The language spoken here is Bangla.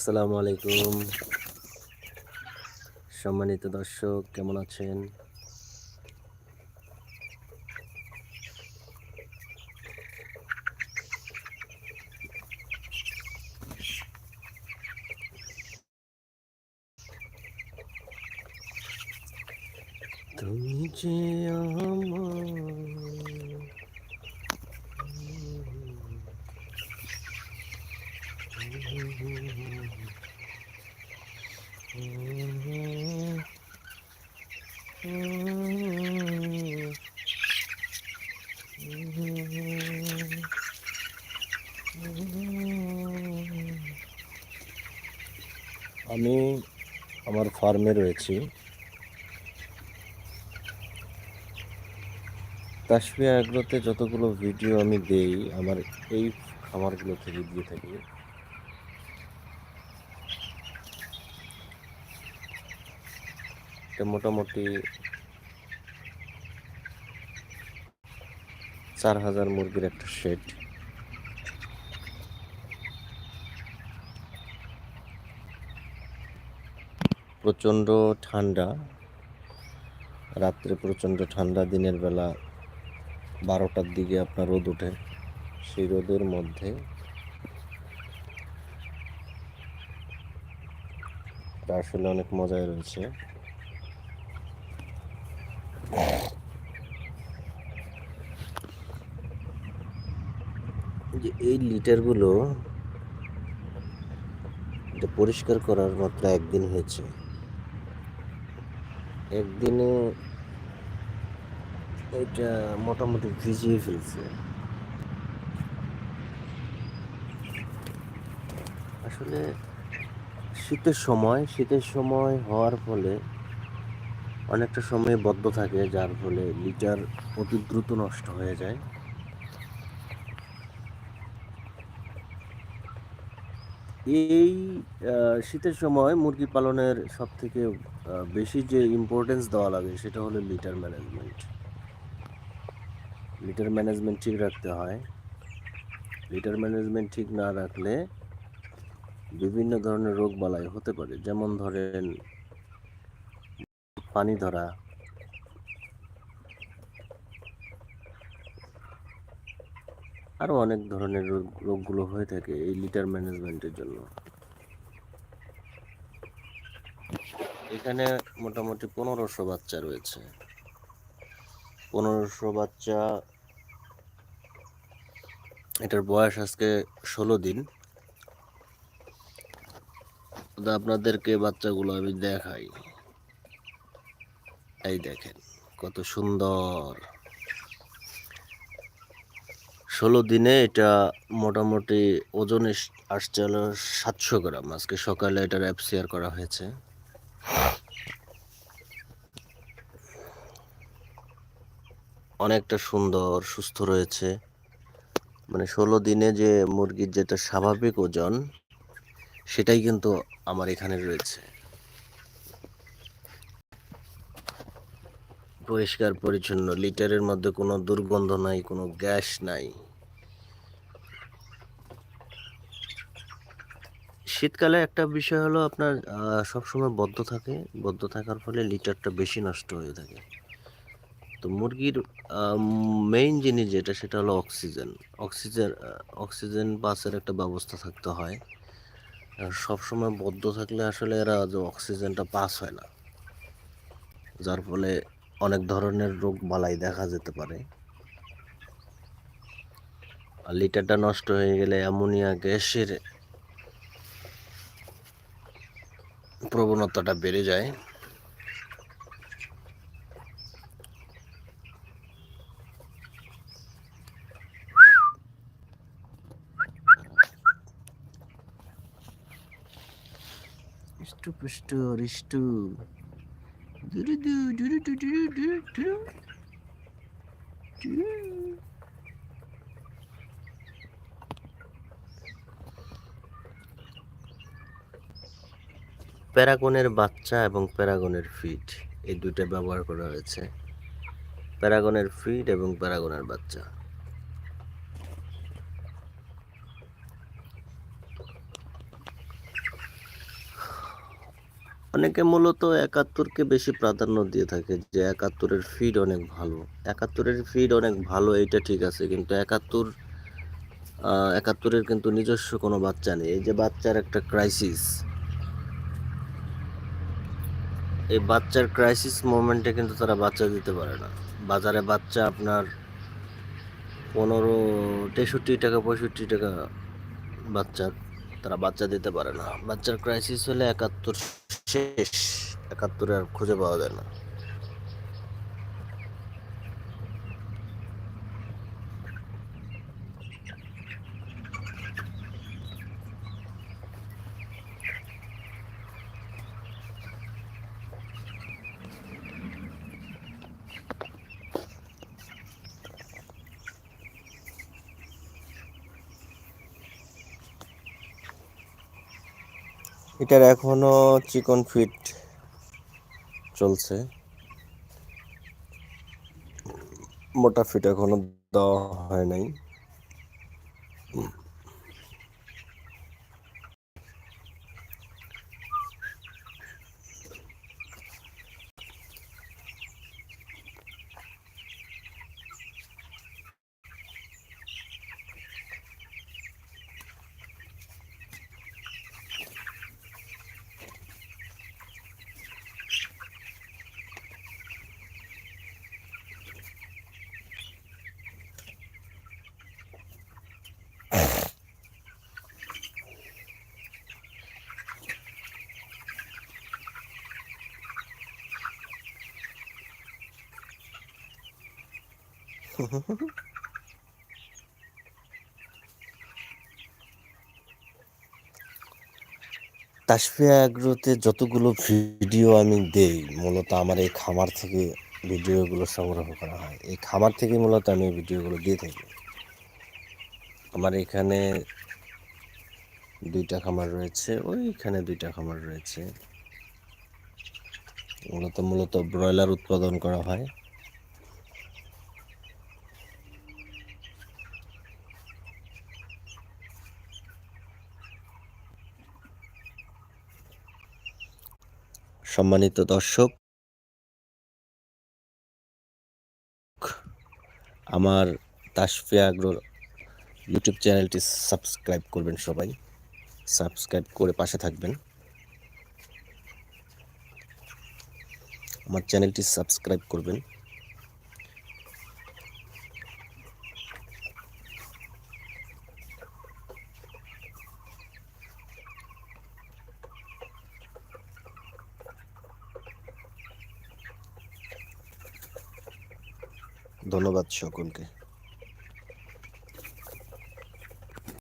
আসসালামু আলাইকুম। সম্মানিত দর্শক কেমন আছেন? তুমি যে আমার আমি আমার ফার্মে রয়েছি। তাসফিয়া এগ্রোতে যতগুলো ভিডিও আমি দেই, আমার এই খামারগুলো থেকে দিয়ে থাকি। এটা মোটামুটি চার হাজার মুরগির একটা শেড প্রচণ্ড ঠান্ডা, রাত্রে প্রচণ্ড ঠান্ডা, দিনের বেলা বারোটার দিকে আপনার রোদ ওঠে। সেই রোদের মধ্যে আসলে অনেক মজায় রয়েছে। যে এই লিটারগুলো এটা পরিষ্কার করার মাত্র একদিন হয়েছে। একদিনে এটা মোটামুটি ভিজিয়ে ফেলছে। আসলে শীতের সময় শীতের সময় হওয়ার ফলে অনেকটা সময় বদ্ধ থাকে, যার ফলে লিটার অতি দ্রুত নষ্ট হয়ে যায়। এই শীতের সময় মুরগি পালনের সব থেকে বেশি যে ইম্পর্টেন্স দেওয়া লাগে সেটা হলো লিটার ম্যানেজমেন্ট লিটার ম্যানেজমেন্ট ঠিক রাখতে হয়। লিটার ম্যানেজমেন্ট ঠিক না রাখলে বিভিন্ন ধরনের রোগ বালাই হতে পারে। যেমন ধরেন পানি ধরা। আরও অনেক ধরনের রোগ, রোগগুলো হয়ে থাকে এই লিটার ম্যানেজমেন্টের জন্য। এখানে মোটামুটি পনেরোশো বাচ্চা রয়েছে। পনেরোশো বাচ্চা, এটার বয়স আজকে ষোলো দিন। আপনাদেরকে বাচ্চাগুলো আমি দেখাই। এই দেখেন, কত সুন্দর। ষোলো দিনে এটা মোটামুটি ওজন আসছে হলো সাতশো গ্রাম। আজকে সকালে এটার অ্যাপ শেয়ার করা হয়েছে। অনেকটা সুন্দর, সুস্থ রয়েছে। মানে ষোলো দিনে যে মুরগির যেটা স্বাভাবিক ওজন, সেটাই কিন্তু আমার এখানে রয়েছে। পরিষ্কার, পরিচ্ছন্ন। লিটারের মধ্যে কোনো দুর্গন্ধ নাই, কোনো গ্যাস নাই। শীতকালে একটা বিষয় হলো আপনার সবসময় বদ্ধ থাকে। বদ্ধ থাকার ফলে লিটারটা বেশি নষ্ট হয়ে থাকে। তো মুরগির মেইন জিনিস যেটা, সেটা হলো অক্সিজেন অক্সিজেন অক্সিজেন পাসের একটা ব্যবস্থা থাকতে হয়। সবসময় বদ্ধ থাকলে আসলে এরা যে অক্সিজেনটা পাস হয় না। যার ফলে অনেক ধরনের রোগ বালাই দেখা যেতে পারে। আর লিটারটা নষ্ট হয়ে গেলে অ্যামোনিয়া গ্যাসের প্রবণতাটা বেড়ে যায়। ইষ্টু পুষ্টু, রিষ্টু। প্যারাগনের বাচ্চা এবং প্যারাগনের ফিট, এই দুইটা ব্যবহার করা হয়েছে। প্যারাগনের ফিড এবং প্যারাগনের বাচ্চা। অনেকে মূলত একাত্তরকে বেশি প্রাধান্য দিয়ে থাকে যে একাত্তরের ফিড অনেক ভালো। একাত্তরের ফিড অনেক ভালো, এইটা ঠিক আছে, কিন্তু একাত্তর একাত্তরের কিন্তু নিজস্ব কোনো বাচ্চা নেই। এই যে বাচ্চার একটা ক্রাইসিস এই বাচ্চার ক্রাইসিস মোমেন্টে কিন্তু তারা বাচ্চা দিতে পারে না। বাজারে বাচ্চা আপনার পনেরো তেষট্টি টাকা, পঁয়ষট্টি টাকা বাচ্চার। তারা বাচ্চা দিতে পারে না। বাচ্চার ক্রাইসিস হলে একাত্তর শেষ। একাত্তরে আর খুঁজে পাওয়া যায় না। এটার এখনও চিকন ফিট চলছে। মোটা ফিট এখনও দেওয়া হয় নাই। তাসফিয়া অ্যাগ্রোতে যতগুলো ভিডিও আমি দেই, মূলত আমার এই খামার থেকে ভিডিওগুলো সংগ্রহ করা হয়। এই খামার থেকে মূলত আমি ভিডিওগুলো দিয়ে থাকি। আমার এখানে দুইটা খামার রয়েছে, ওইখানে দুইটা খামার রয়েছে। মূলত মূলত ব্রয়লার উৎপাদন করা হয়। সম্মানিত দর্শক, আমার তাসফিয়া আগ্রো ইউটিউব চ্যানেলটি সাবস্ক্রাইব করবেন সবাই। সাবস্ক্রাইব করে পাশে থাকবেন। আমার চ্যানেলটি সাবস্ক্রাইব করবেন। ধন্যবাদ সকলকে।